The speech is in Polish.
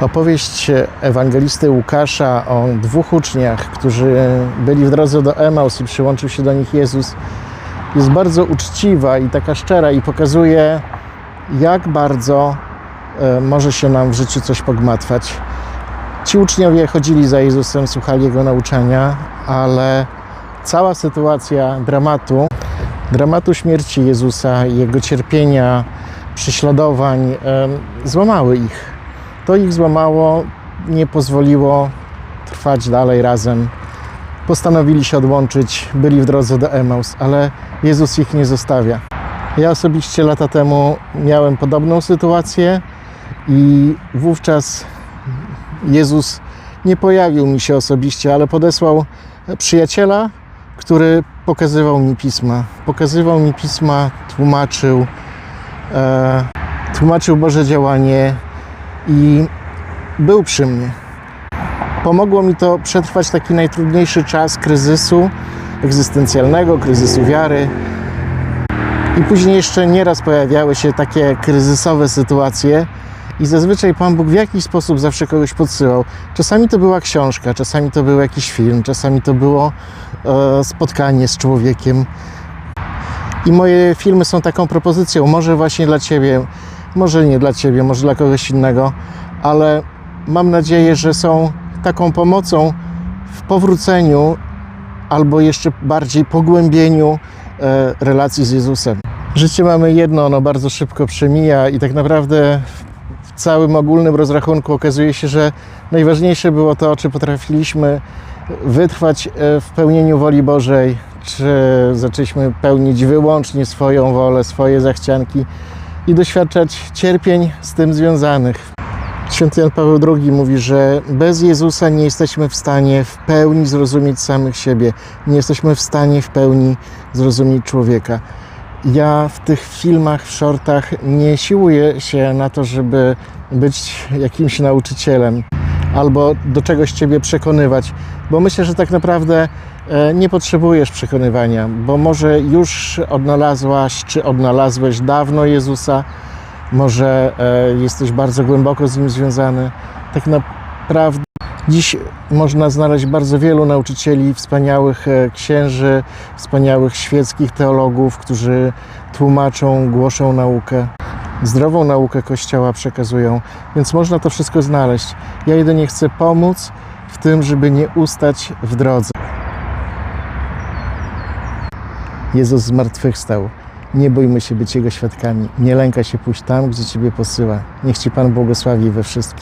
Opowieść ewangelisty Łukasza o dwóch uczniach, którzy byli w drodze do Emaus i przyłączył się do nich Jezus, jest bardzo uczciwa i taka szczera i pokazuje, jak bardzo e, może się nam w życiu coś pogmatwać. Ci uczniowie chodzili za Jezusem, słuchali Jego nauczania, ale cała sytuacja dramatu, dramatu śmierci Jezusa, Jego cierpienia, prześladowań em, złamały ich. To ich złamało, nie pozwoliło trwać dalej razem. Postanowili się odłączyć, byli w drodze do Emaus, ale Jezus ich nie zostawia. Ja osobiście lata temu miałem podobną sytuację i wówczas Jezus nie pojawił mi się osobiście, ale podesłał przyjaciela, który pokazywał mi pisma. Pokazywał mi pisma, tłumaczył, e, tłumaczył Boże działanie i był przy mnie. Pomogło mi to przetrwać taki najtrudniejszy czas kryzysu egzystencjalnego, kryzysu wiary. I później jeszcze nieraz pojawiały się takie kryzysowe sytuacje, i zazwyczaj Pan Bóg w jakiś sposób zawsze kogoś podsyłał. Czasami to była książka, czasami to był jakiś film, czasami to było e, spotkanie z człowiekiem. I moje filmy są taką propozycją, może właśnie dla Ciebie, może nie dla Ciebie, może dla kogoś innego, ale mam nadzieję, że są taką pomocą w powróceniu albo jeszcze bardziej pogłębieniu e, relacji z Jezusem. Życie mamy jedno, ono bardzo szybko przemija i tak naprawdę w całym ogólnym rozrachunku okazuje się, że najważniejsze było to, czy potrafiliśmy wytrwać e, w pełnieniu woli Bożej, czy zaczęliśmy pełnić wyłącznie swoją wolę, swoje zachcianki i doświadczać cierpień z tym związanych. Święty Jan Paweł II mówi, że bez Jezusa nie jesteśmy w stanie w pełni zrozumieć samych siebie, nie jesteśmy w stanie w pełni zrozumieć człowieka. Ja w tych filmach, w shortach nie siłuję się na to, żeby być jakimś nauczycielem albo do czegoś Ciebie przekonywać, bo myślę, że tak naprawdę e, nie potrzebujesz przekonywania, bo może już odnalazłaś czy odnalazłeś dawno Jezusa, może e, jesteś bardzo głęboko z Nim związany. Tak naprawdę dziś można znaleźć bardzo wielu nauczycieli, wspaniałych e, księży, wspaniałych świeckich teologów, którzy tłumaczą, głoszą naukę, zdrową naukę Kościoła przekazują, więc można to wszystko znaleźć. Ja jedynie chcę pomóc w tym, żeby nie ustać w drodze. Jezus zmartwychwstał. Nie bójmy się być Jego świadkami. Nie lękaj się pójść tam, gdzie Ciebie posyła. Niech Ci Pan błogosławi we wszystkim.